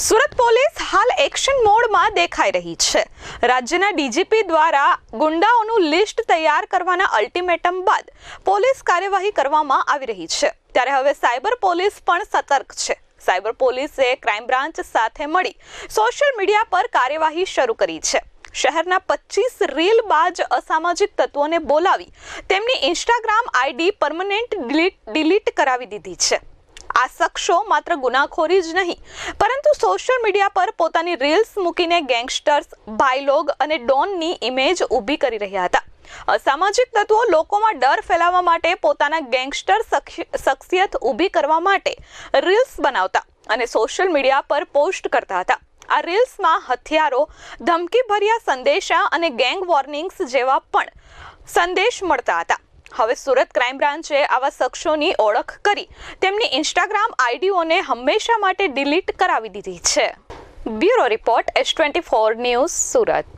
Surat police હાલ action મોડમાં દેખાઈ રહી છે. રાજ્યના ડીજીપી દ્વારા ગુંડાઓનું લિસ્ટ તૈયાર કરવાના અલ્ટિમેટમ બાદ પોલીસ કાર્યવાહી કરવામાં આવી રહી છે. ત્યારે હવે સાયબર પોલીસ પણ સતર્ક છે. સાયબર પોલીસે ક્રાઇમ બ્રાન્ચ સાથે મળી સોશિયલ મીડિયા પર કાર્યવાહી શરૂ કરી છે. શહેરના પચીસ રીલ બાજ અસામાજિક તત્વોને બોલાવી તેમની Instagram ID permanent delete delete કરાવી દીધી છે. આ શખ્સો માત્ર ગુનાખોરી જ નહીં, પરંતુ સોશિયલ મીડિયા પર પોતાની રીલ્સ મૂકીને ગેંગસ્ટર્સ ભાઈલોગ અને ડોનની ઇમેજ ઊભી કરી રહ્યા હતા. અસામાજિક તત્વો લોકોમાં ડર ફેલાવવા માટે પોતાના ગેંગસ્ટર શખ્સિયત ઊભી કરવા માટે રીલ્સ બનાવતા અને સોશિયલ મીડિયા પર પોસ્ટ કરતા હતા. આ રીલ્સમાં હથિયારો, ધમકીભર્યા સંદેશા અને ગેંગ વોર્નિંગ્સ જેવા પણ સંદેશ મળતા હતા. હવે સુરત ક્રાઇમ બ્રાન્ચે આવા શખ્સોની ઓળખ કરી. તેમની ઇન્સ્ટાગ્રામ આઈડીઓને હંમેશા માટે ડિલીટ કરાવી દીધી છે. Bureau report S twenty four news Surat.